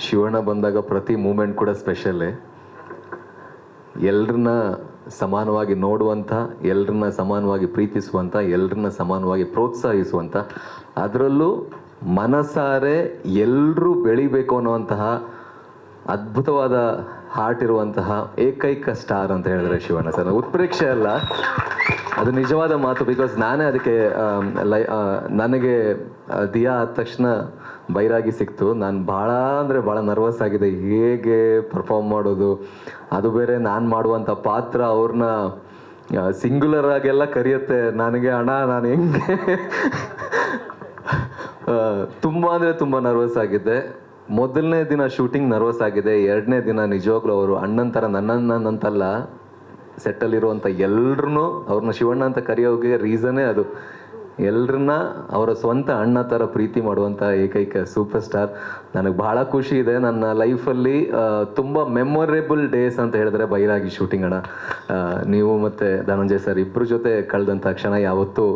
ಶಿವಣ್ಣ ಬಂದಾಗ ಪ್ರತಿ ಮೂಮೆಂಟ್ ಕೂಡ ಸ್ಪೆಷಲ್ಲೇ ಎಲ್ರನ್ನ ಸಮಾನವಾಗಿ ನೋಡುವಂಥ, ಎಲ್ರನ್ನ ಸಮಾನವಾಗಿ ಪ್ರೀತಿಸುವಂಥ, ಎಲ್ರನ್ನ ಸಮಾನವಾಗಿ ಪ್ರೋತ್ಸಾಹಿಸುವಂಥ, ಅದರಲ್ಲೂ ಮನಸಾರೆ ಎಲ್ಲರೂ ಬೆಳಿಬೇಕು ಅನ್ನುವಂತಹ ಅದ್ಭುತವಾದ ಹಾರ್ಟ್ ಇರುವಂತಹ ಏಕೈಕ ಸ್ಟಾರ್ ಅಂತ ಹೇಳಿದ್ರೆ ಶಿವಣ್ಣ ಸರ್. ಉತ್ಪ್ರೇಕ್ಷೆ ಅಲ್ಲ. ಅದು ನಿಜವಾದ ಮಾತು ಬಿಕಾಸ್ ನಾನೇ ಅದಕ್ಕೆ ಲೈ ನನಗೆ ದಿಯಾ ಆದ ತಕ್ಷಣ ಬೈರಾಗಿ ಸಿಕ್ತು. ನಾನು ಭಾಳ ಅಂದರೆ ಭಾಳ ನರ್ವಸ್ ಆಗಿದೆ. ಹೇಗೆ ಪರ್ಫಾರ್ಮ್ ಮಾಡೋದು? ಅದು ಬೇರೆ ನಾನು ಮಾಡುವಂಥ ಪಾತ್ರ ಅವ್ರನ್ನ ಸಿಂಗ್ಯುಲರ್ ಆಗೆಲ್ಲ ಕರೆಯುತ್ತೆ. ನನಗೆ ಅಣ್ಣ, ನಾನು ಹೆಂಗೆ? ತುಂಬ ಅಂದರೆ ತುಂಬ ನರ್ವಸ್ ಆಗಿದ್ದೆ. ಮೊದಲನೇ ದಿನ ಶೂಟಿಂಗ್ ನರ್ವಸ್ ಆಗಿದೆ, ಎರಡನೇ ದಿನ ನಿಜವಾಗ್ಲೂ ಅವರು ಅಣ್ಣನ ಥರ ನನ್ನನ್ನಂತಲ್ಲ ಸೆಟ್ಟಲ್ಲಿರುವಂಥ ಎಲ್ರೂ ಅವ್ರನ್ನ ಶಿವಣ್ಣ ಅಂತ ಕರೆಯೋಗೆ ರೀಸನ್ನೇ ಅದು. ಎಲ್ರನ್ನ ಅವರ ಸ್ವಂತ ಅಣ್ಣ ಥರ ಪ್ರೀತಿ ಮಾಡುವಂಥ ಏಕೈಕ ಸೂಪರ್ ಸ್ಟಾರ್ ನನಗೆ ಭಾಳ ಖುಷಿ ಇದೆ, ನನ್ನ ಲೈಫಲ್ಲಿ ತುಂಬ ಮೆಮೊರೇಬಲ್ ಡೇಸ್ ಅಂತ ಹೇಳಿದ್ರೆ ಬೈರಾಗಿ ಶೂಟಿಂಗ್ ಅಣ್ಣ. ನೀವು ಮತ್ತು ಧನಂಜಯ್ ಸರ್ ಇಬ್ಬರ ಜೊತೆ ಕಳೆದಂಥ ಕ್ಷಣ ಯಾವತ್ತೂ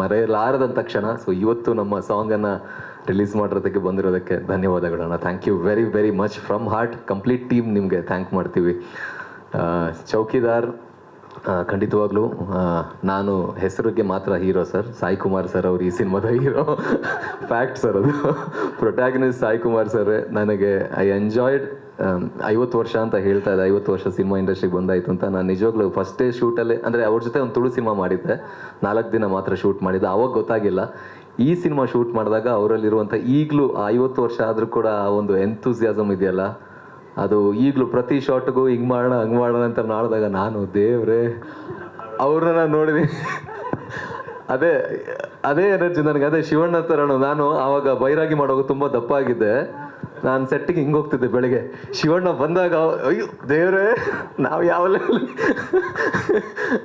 ಮರೆಯಲಾರದಂಥ ಕ್ಷಣ. ಸೊ ಇವತ್ತು ನಮ್ಮ ಸಾಂಗನ್ನು ರಿಲೀಸ್ ಮಾಡಿರೋದಕ್ಕೆ ಬಂದಿರೋದಕ್ಕೆ ಧನ್ಯವಾದಗಳು ಅಣ್ಣ thank you very very much from heart complete team ನಿಮಗೆ ಥ್ಯಾಂಕ್ ಮಾಡ್ತೀವಿ. ಚೌಕಿದಾರ್ ಖಂಡಿತವಾಗ್ಲೂ ನಾನು ಹೆಸರಿಗೆ ಮಾತ್ರ hero sir Sai Kumar sir ಅವರು ಈ ಸಿನಿಮಾದ ಹೀರೋ ಫ್ಯಾಕ್ಟ್ ಸರ್ ಅದು. ಪ್ರೊಟ್ಯಾಗನಿಸ್ಟ್ ಸಾಯಿ ಕುಮಾರ್ ಸರ್ ನನಗೆ ಐ ಎಂಜಾಯ್ಡ್ ಐವತ್ತು ವರ್ಷ ಅಂತ ಹೇಳ್ತಾ ಇದ್ದೆ ಐವತ್ತು ವರ್ಷ ಸಿನಿಮಾ ಇಂಡಸ್ಟ್ರಿಗೆ ಬಂದಾಯ್ತು ಅಂತ ನಾನು ನಿಜವಾಗ್ಲೂ ಫಸ್ಟ್ ಶೂಟಲ್ಲಿ ಅಂದರೆ ಅವ್ರ ಜೊತೆ ಒಂದು ತುಳು ಸಿನಿಮಾ ಮಾಡಿದ್ದೆ. ನಾಲ್ಕು ದಿನ ಮಾತ್ರ ಶೂಟ್ ಮಾಡಿದ್ದೆ. ಅವಾಗ ಗೊತ್ತಾಗಿಲ್ಲ. ಈ ಸಿನಿಮಾ ಶೂಟ್ ಮಾಡಿದಾಗ ಅವರಲ್ಲಿರುವಂಥ ಈಗಲೂ ಐವತ್ತು ವರ್ಷ ಆದರೂ ಕೂಡ ಒಂದು ಎಂಥೂಸಿಯಾಸಮ್ ಇದೆಯಲ್ಲ? ಅದು ಈಗಲೂ ಪ್ರತಿ ಶಾಟ್ಗೂ ಹಿಂಗೆ ಮಾಡೋಣ, ಹಂಗೆ ಮಾಡೋಣ ಅಂತ ಮಾಡಿದಾಗ ನಾನು, ದೇವ್ರೆ, ಅವ್ರನ್ನ ನಾನು ನೋಡಿದೀನಿ ಅದೇ ಅದೇ ಎನರ್ಜಿ ನನಗೆ. ಅದೇ ಶಿವಣ್ಣ ಥರನು ನಾನು ಆವಾಗ ಬೈರಾಗಿ ಮಾಡೋದು ತುಂಬ ದಪ್ಪ ಆಗಿದ್ದೆ. ನಾನು ಸೆಟ್ಟಿಗೆ ಹಿಂಗೆ ಹೋಗ್ತಿದ್ದೆ ಬೆಳಿಗ್ಗೆ. ಶಿವಣ್ಣ ಬಂದಾಗ ಅಯ್ಯೋ, ದೇವರೇ, ನಾವು ಯಾವ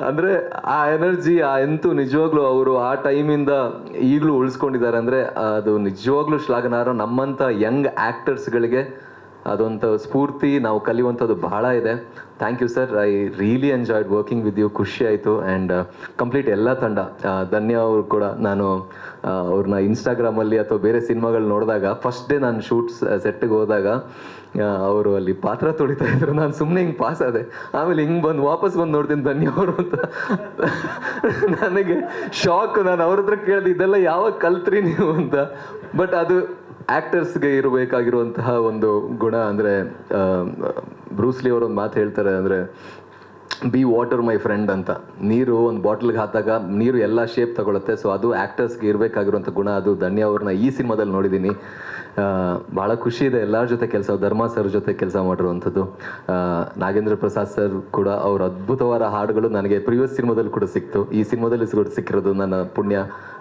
ಅಂದರೆ ಆ ಎನರ್ಜಿ ಆ ಎಂತೂ ನಿಜವಾಗ್ಲೂ ಅವರು ಆ ಟೈಮಿಂದ ಈಗಲೂ ಉಳಿಸ್ಕೊಂಡಿದ್ದಾರೆ. ಅಂದ್ರೆ ಅದು ನಿಜವಾಗ್ಲೂ ಶ್ಲಾಘನಾರ ನಮ್ಮಂಥ ಯಂಗ್ ಆ್ಯಕ್ಟರ್ಸ್ಗಳಿಗೆ ಅದೊಂದು ಸ್ಫೂರ್ತಿ ನಾವು ಕಲಿಯುವಂಥದ್ದು ಬಹಳ ಇದೆ. Thank you sir I really enjoyed working with you ಖುಷಿ ಆಯಿತು. ಆ್ಯಂಡ್ ಕಂಪ್ಲೀಟ್ ಎಲ್ಲ ತಂಡ. ಧನ್ಯ ಅವರು ಕೂಡ. ನಾನು ಅವ್ರನ್ನ ಇನ್ಸ್ಟಾಗ್ರಾಮಲ್ಲಿ ಅಥವಾ ಬೇರೆ ಸಿನಿಮಾಗಳು ನೋಡಿದಾಗ ಫಸ್ಟ್ ಡೇ ನಾನು ಶೂಟ್ಸ್ ಸೆಟ್ಟಿಗೆ ಹೋದಾಗ ಅವರು ಅಲ್ಲಿ ಪಾತ್ರ ತೊಳಿತಾ ಇದ್ರು. ನಾನು ಸುಮ್ಮನೆ ಹಿಂಗೆ ಪಾಸ್ ಆದೆ. ಆಮೇಲೆ ಹಿಂಗೆ ಬಂದು ವಾಪಸ್ ಬಂದು ನೋಡ್ತೀನಿ ಧನ್ಯ ಅವರು ಅಂತ. ನನಗೆ ಶಾಕ್ ನಾನು ಅವ್ರ ಹತ್ರ ಕೇಳಿದೆ, ಇದೆಲ್ಲ ಯಾವಾಗ ಕಲ್ತ್ರಿ ನೀವು? ಅಂತ. ಬಟ್ ಅದು ಆಕ್ಟರ್ಸ್ಗೆ ಇರಬೇಕಾಗಿರುವಂತಹ ಒಂದು ಗುಣ ಅಂದರೆ ಬ್ರೂಸ್ಲಿ ಅವರು ಒಂದು ಮಾತು ಹೇಳ್ತಾರೆ ಅಂದರೆ, ಬಿ ವಾಟರ್ ಮೈ ಫ್ರೆಂಡ್ ಅಂತ. ನೀರು ಒಂದು ಬಾಟ್ಲಿಗೆ ಹಾಕಿದಾಗ ನೀರು ಎಲ್ಲ ಶೇಪ್ ತಗೊಳುತ್ತೆ, ಸೊ ಅದು ಆ್ಯಕ್ಟರ್ಸ್ಗೆ ಇರಬೇಕಾಗಿರುವಂಥ ಗುಣ ಅದು. ಧನ್ಯ ಅವ್ರನ್ನ ಈ ಸಿನಿಮಾದಲ್ಲಿ ನೋಡಿದ್ದೀನಿ ಭಾಳ ಖುಷಿ ಇದೆ ಎಲ್ಲರ ಜೊತೆ ಕೆಲಸ, ಧರ್ಮ ಸರ್ ಜೊತೆ ಕೆಲಸ ಮಾಡಿರುವಂಥದ್ದು. ನಾಗೇಂದ್ರ ಪ್ರಸಾದ್ ಸರ್ ಕೂಡ ಅವ್ರ ಅದ್ಭುತವಾದ ಹಾಡುಗಳು ನನಗೆ ಪ್ರಿವಿಯಸ್ ಸಿನಿಮಾದಲ್ಲಿ ಕೂಡ ಸಿಕ್ತು. ಈ ಸಿನಿಮಾದಲ್ಲಿ ಕೂಡ ಸಿಕ್ಕಿರೋದು ನನ್ನ ಪುಣ್ಯ.